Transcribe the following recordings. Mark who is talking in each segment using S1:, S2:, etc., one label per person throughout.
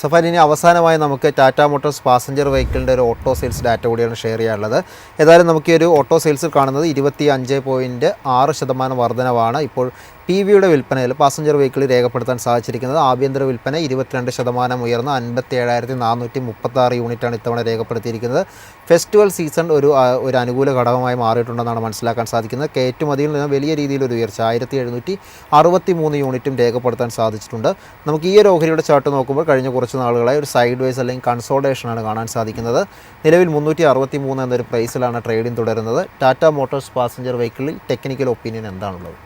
S1: സഫാൻ ഇനി അവസാനമായി നമുക്ക് ടാറ്റ മോട്ടോഴ്സ് പാസഞ്ചർ വെഹിക്കിളിന്റെ ഒരു ഓട്ടോ സെയിൽസ് ഡാറ്റ കൂടിയാണ് ഷെയർ ചെയ്യാനുള്ളത്. ഏതായാലും നമുക്ക് ഈ ഒരു ഓട്ടോ സെയിൽസിൽ കാണുന്നത് ഇരുപത്തി അഞ്ച് പോയിന്റ് ആറ് ശതമാനം വർധനവാണ് ഇപ്പോൾ പി വിയുടെ വിൽപ്പനയിൽ പാസഞ്ചർ വെഹിക്കിളിൽ രേഖപ്പെടുത്താൻ സാധിച്ചിരിക്കുന്നത്. ആഭ്യന്തര വിൽപ്പന ഇരുപത്തിരണ്ട് ശതമാനം ഉയർന്ന അൻപത്തി ഏഴായിരത്തി നാനൂറ്റി മുപ്പത്താറ് യൂണിറ്റാണ് ഇത്തവണ രേഖപ്പെടുത്തിയിരിക്കുന്നത്. ഫെസ്റ്റിവൽ സീസൺ ഒരു ഒരു അനുകൂല ഘടകമായി മാറിയിട്ടുണ്ടെന്നാണ് മനസ്സിലാക്കാൻ സാധിക്കുന്നത്. കയറ്റുമതിയിൽ നിന്ന് വലിയ രീതിയിലൊരു ഉയർച്ച ആയിരത്തി എഴുന്നൂറ്റി അറുപത്തി മൂന്ന് യൂണിറ്റും രേഖപ്പെടുത്താൻ സാധിച്ചിട്ടുണ്ട്. നമുക്ക് ഈ ഒരു ഓഹരിയുടെ ചാർട്ട് നോക്കുമ്പോൾ കഴിഞ്ഞ കുറച്ച് നാളുകളായി ഒരു സൈഡ് വൈസ് അല്ലെങ്കിൽ കൺസോൾട്ടേഷനാണ് കാണാൻ സാധിക്കുന്നത്. നിലവിൽ മുന്നൂറ്റി അറുപത്തി മൂന്ന് എന്നൊരു പ്രൈസിലാണ് ട്രേഡിംഗ് തുടരുന്നത്. ടാറ്റ മോട്ടോഴ്സ് പാസഞ്ചർ വെഹിക്കിളിൽ ടെക്നിക്കൽ ഒപ്പീനിയൻ എന്താണുള്ളത്?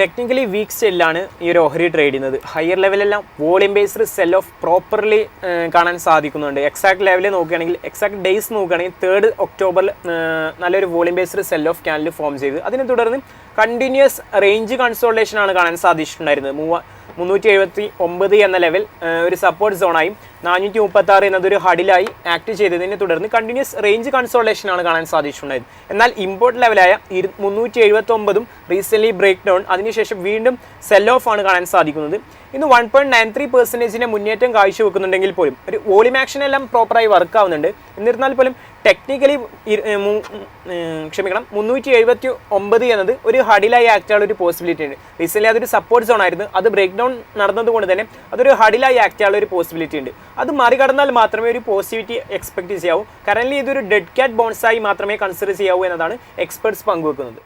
S2: ടെക്നിക്കലി വീക്ക് സെല്ലാണ് ഈ ഒരു ഓഹരി ട്രേഡ് ചെയ്യുന്നത്. Higher ലെവലെല്ലാം volume based sell off properly കാണാൻ സാധിക്കുന്നുണ്ട്. എക്സാക്ട് ലെവലിൽ നോക്കുകയാണെങ്കിൽ എക്സാക്ട് ഡേയ്സ് നോക്കുകയാണെങ്കിൽ തേർഡ് ഒക്ടോബറിൽ നല്ലൊരു volume based sell off candle form ചെയ്ത്. അതിനെ തുടർന്ന് കണ്ടിന്യൂസ് റേഞ്ച് കൺസോൾട്ടേഷൻ ആണ് കാണാൻ സാധിച്ചിട്ടുണ്ടായിരുന്നത്. മൂവ മുന്നൂറ്റി എഴുപത്തി ഒമ്പത് എന്ന ലെവൽ ഒരു സപ്പോർട്ട് സോണായും നാനൂറ്റി മുപ്പത്തി ആറ് എന്നതൊരു ഹഡിലായി ആക്ട് ചെയ്തതിനെ തുടർന്ന് കണ്ടിന്യൂസ് റേഞ്ച് കൺസോൾട്ടേഷൻ ആണ് കാണാൻ സാധിച്ചിട്ടുണ്ടായത്. എന്നാൽ ഇമ്പോർട്ട് ലെവലായ ഇരു മുന്നൂറ്റി എഴുപത്തി ഒമ്പതും റീസെന്റ് ബ്രേക്ക് ഡൗൺ അതിനുശേഷം വീണ്ടും സെൽ ഓഫ് ആണ് കാണാൻ സാധിക്കുന്നത്. ഇന്ന് വൺ പോയിന്റ് നയൻ ത്രീ പെർസെന്റേജിന്റെ മുന്നേറ്റം കാഴ്ചവെക്കുന്നുണ്ടെങ്കിൽ പോലും ഒരു വോളിയം ആക്ഷൻ എല്ലാം പ്രോപ്പറായി വർക്ക് ആവുന്നുണ്ട്. എന്നിരുന്നാൽ പോലും ടെക്നിക്കലി ക്ഷമിക്കണം മുന്നൂറ്റി എഴുപത്തി ഒമ്പത് എന്നത് ഒരു ഹഡിലായി ആക്ട് ചെയ്യാനുള്ള ഒരു പോസിബിലിറ്റി ഉണ്ട്. റീസെന്റ് അതൊരു സപ്പോർട്ട് സോൺ ആയിരുന്നു. അത് ബ്രേക്ക് ഡൗൺ നടന്നതുകൊണ്ട് തന്നെ അതൊരു ഹഡിലായി ആക്ട് ചെയ്യാനുള്ള ഒരു പോസിബിലിറ്റി ഉണ്ട്. അത് മറികടന്നാൽ മാത്രമേ ഒരു പോസിറ്റിവിറ്റി എക്സ്പെക്ട് ചെയ്യാവൂ. കറന്റ് ഇതൊരു ഡെഡ് ക്യാറ്റ് ബോൺസായി മാത്രമേ കൺസിഡർ ചെയ്യാവൂ എന്നതാണ് എക്സ്പെർട്സ് പങ്കുവെക്കുന്നത്.